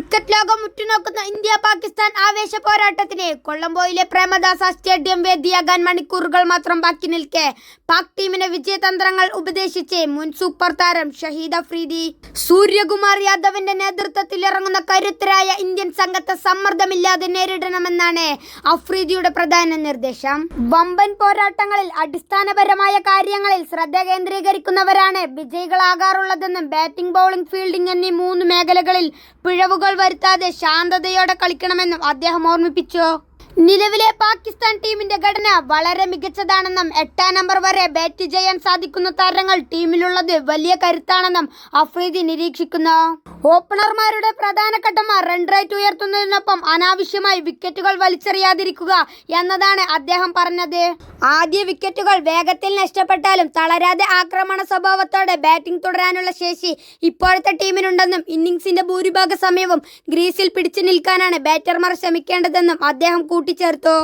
Cricket ലോകം ഉറ്റുനോക്കുന്ന India Pakistan ആവേശ പോരാട്ടത്തിന് കൊളംബോയിലെ പ്രേമദാസ സ്റ്റേഡിയം വേദിയാകാൻ മണിക്കൂറുകൾ മാത്രം ബാക്കി നിൽക്കെ. പാക് ടീമിനെ വിജയതന്ത്രങ്ങൾ ഉപദേശിച്ച് മുൻ സൂപ്പർ താരം ഷഹീദ് അഫ്രീദി സൂര്യകുമാർ യാദവിന്റെ നേതൃത്വത്തിൽ ഇറങ്ങുന്ന കരുത്തരായ ഇന്ത്യൻ സംഘത്തെ സമ്മർദ്ദമില്ലാതെ നേരിടണമെന്നാണ് അഫ്രീദിയുടെ പ്രധാന നിർദ്ദേശം. വമ്പൻ പോരാട്ടങ്ങളിൽ അടിസ്ഥാനപരമായ കാര്യങ്ങളിൽ ശ്രദ്ധ കേന്ദ്രീകരിക്കുന്നവരാണ് വിജയികളാകാറുള്ളതെന്നും ബാറ്റിംഗ് ബൗളിംഗ് ഫീൽഡിംഗ് എന്നീ മൂന്ന് മേഖലകളിൽ പിഴവുകൾ വരുത്താതെ ശാന്തതയോടെ കളിക്കണമെന്നും അദ്ദേഹം ഓർമ്മിപ്പിച്ചു. നിലവിലെ പാകിസ്ഥാൻ ടീമിന്റെ ഘടന വളരെ മികച്ചതാണെന്നും എട്ടാം നമ്പർ വരെ ബാറ്റ് ചെയ്യാൻ സാധിക്കുന്ന താരങ്ങൾ ടീമിലുള്ളത് വലിയ കരുത്താണെന്നും അഫ്രീദി നിരീക്ഷിക്കുന്നു. ഓപ്പണർമാരുടെ പ്രധാന റൺ റേറ്റ് ഉയർത്തുന്നതിനൊപ്പം അനാവശ്യമായി വിക്കറ്റുകൾ വലിച്ചെറിയാതിരിക്കുക എന്നതാണ് അദ്ദേഹം പറഞ്ഞത്. ആദ്യ വിക്കറ്റുകൾ വേഗത്തിൽ നഷ്ടപ്പെട്ടാലും തളരാതെ ആക്രമണ സ്വഭാവത്തോടെ ബാറ്റിംഗ് തുടരാനുള്ള ശേഷി ഇപ്പോഴത്തെ ടീമിനുണ്ടെന്നും ഇന്നിംഗ്സിന്റെ ഭൂരിഭാഗ സമയവും ഗ്രീസിൽ പിടിച്ചു നിൽക്കാനാണ് ബാറ്റർമാർ ശ്രമിക്കേണ്ടതെന്നും അദ്ദേഹം കൂട്ടിച്ചേർത്തു.